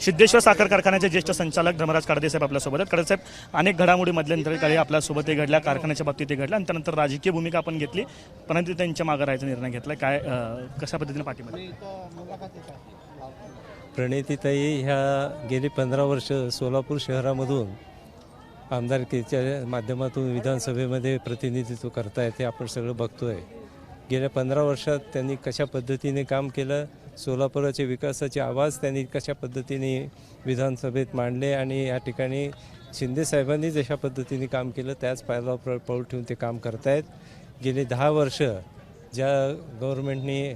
सिद्धेश्वर साखर कारखान्याचे ज्येष्ठ संचालक धर्मराज कडदेसाहेब आपल्यासोबत आहेत. कडदे साहेब अनेक घडामोडी मध्यंतरी काळी आपल्यासोबत ते घडल्या कारखान्याच्या बाबतीत ते घडल्या आणि त्यानंतर राजकीय भूमिका आपण घेतली परंतु त्यांच्या मागे राहायचा निर्णय घेतला काय कशा पद्धतीने पाठिंबा प्रणितीताई ह्या गेली पंधरा वर्ष सोलापूर शहरामधून आमदारकीच्या माध्यमातून विधानसभेमध्ये प्रतिनिधित्व करताय ते आपण सगळं बघतोय. गेल्या पंधरा वर्षात त्यांनी कशा पद्धतीने काम केलं सोलापुराचे विकासाचे आवाज त्यांनी कशा पद्धतीने विधानसभेत मांडले आणि या ठिकाणी शिंदेसाहेबांनी जशा पद्धतीने काम केलं त्याच पायाला पाऊल ठेवून ते काम करतायत. गेली दहा वर्ष ज्या गव्हर्नमेंटनी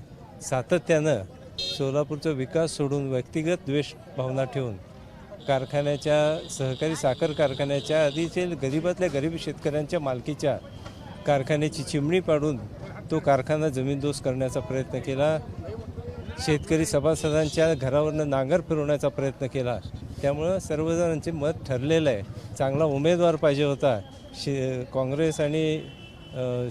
सातत्यानं सोलापूरचा विकास सोडून व्यक्तिगत द्वेष भावना ठेवून कारखान्याच्या सहकारी साखर कारखान्याच्या आधीचे गरिबातल्या गरीब शेतकऱ्यांच्या मालकीच्या कारखान्याची चिमणी पाडून तो कारखाना जमीनदोस्त करण्याचा प्रयत्न केला. शेतकरी सभासदांच्या घरावरनं नांगर फिरवण्याचा प्रयत्न केला. त्यामुळं सर्वजणांचे मत ठरलेलं आहे. चांगला उमेदवार पाहिजे होता. शि काँग्रेस आणि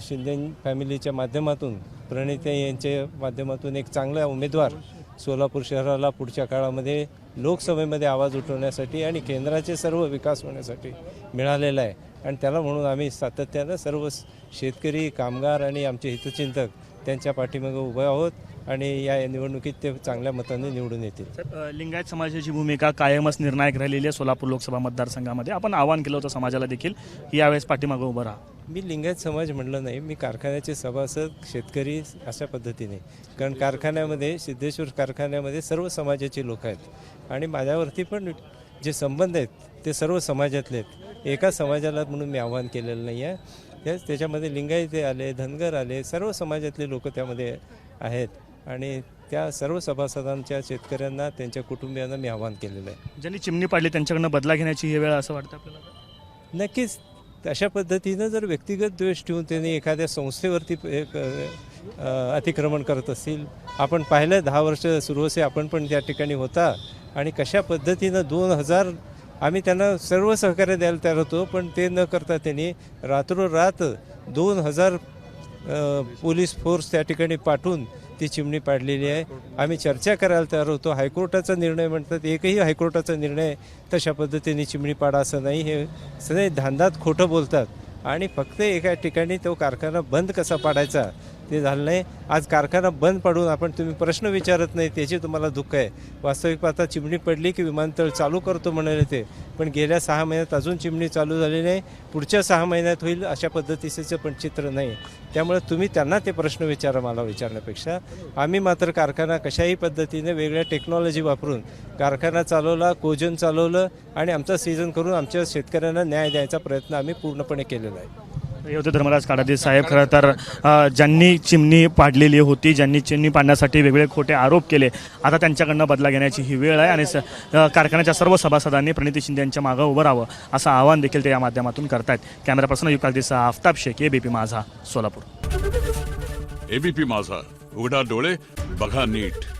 शिंदे फॅमिलीच्या माध्यमातून प्रणिते यांच्या माध्यमातून एक चांगला उमेदवार सोलापूर शहराला पुढच्या काळामध्ये लोकसभेमध्ये आवाज उठवण्यासाठी आणि केंद्राचे सर्व विकास होण्यासाठी मिळालेला आहे. आणि त्याला म्हणून आम्ही सातत्यानं सर्व शेतकरी कामगार आणि आमचे हितचिंतक त्यांच्या पाठीमागे उभे आहोत आणि या निवडणुकीत ते चांगल्या मताने निवडून येतील. लिंगायत समाजाची भूमिका कायमच निर्णायक राहिलेली आहे सोलापूर लोकसभा मतदारसंघामध्ये. आपण आवाहन केलं होतं समाजाला देखील की यावेळेस पाठीमागं उभं राहा. मी लिंगायत समाज म्हणलं नाही मी कारखान्याचे सभासद शेतकरी अशा पद्धतीने. कारण कारखान्यामध्ये सिद्धेश्वर कारखान्यामध्ये सर्व समाजाचे लोक आहेत. आणि माझ्यावरती पण जे संबंध आहेत ते सर्व समाजातले आहेत. एका समाजाला म्हणून मी आव्हान केलेलं नाही आहे. त्याच त्याच्यामध्ये लिंगायते आले धनगर आले सर्व समाजातले लोक त्यामध्ये आहेत. आणि त्या सर्व सभासदांच्या शेतकऱ्यांना त्यांच्या कुटुंबियांना मी आव्हान केलेलं आहे. ज्यांनी चिमणी पाडली त्यांच्याकडनं बदला घेण्याची ही वेळ असं वाटतं आपल्याला? नक्कीच अशा पद्धतीनं जर व्यक्तिगत द्वेष ठेवून त्यांनी एखाद्या संस्थेवरती एक अतिक्रमण करत असतील आपण पाहिलं दहा वर्ष सुरू असे आपण पण त्या ठिकाणी होता. आणि कशा पद्धतीनं दोन हजार आम्ही त्यांना सर्व सहकार्य द्यायला तयार होतो पण ते न करता त्यांनी रात्रोरात दोन हजार पोलीस फोर्स त्या ठिकाणी पाठवून ती चिमणी पाडलेली आहे. आम्ही चर्चा करायला तयार होतो. हायकोर्टाचा निर्णय म्हणतात एकही हायकोर्टाचा निर्णय तशा पद्धतीने चिमणी पाडा असं नाही. हे सगळे धांदात खोटं बोलतात. आणि फक्त एका ठिकाणी तो कारखाना बंद कसा पाडायचा ते झालं नाही. आज कारखाना बंद पाडून आपण तुम्ही प्रश्न विचारत नाही त्याचे तुम्हाला दुःख आहे. वास्तविक पाहता चिमणी पडली की विमानतळ चालू करतो म्हणाले ते. पण गेल्या सहा महिन्यात अजून चिमणी चालू झाली नाही. पुढच्या सहा महिन्यात होईल अशा पद्धतीचं पण चित्र नाही. त्यामुळे तुम्ही त्यांना ते प्रश्न विचारा मला विचारण्यापेक्षा. आम्ही मात्र कारखाना कशाही पद्धतीने वेगळ्या टेक्नॉलॉजी वापरून कारखाना चालवला कोजन चालवलं आणि आमचा सीझन करून आमच्या शेतकऱ्यांना न्याय द्यायचा प्रयत्न आम्ही पूर्णपणे केलेला आहे. हे होते धर्मराज काडादे साहेब. खरं तर ज्यांनी चिमणी पाडलेली होती ज्यांनी चिमणी पाडण्यासाठी वेगवेगळे खोटे आरोप केले आता त्यांच्याकडनं बदला घेण्याची ही वेळ आहे आणि स- कारखान्याच्या सर्व सभासदांनी प्रणिती शिंदे यांच्या मागं उभं राहावं असं आवाहन देखील ते या माध्यमातून करतायत. कॅमेरा पर्सन युकाल दिसा आफताब शेख एबीपी माझा सोलापूर. एबीपी माझा उघडा डोळे बघा नीट.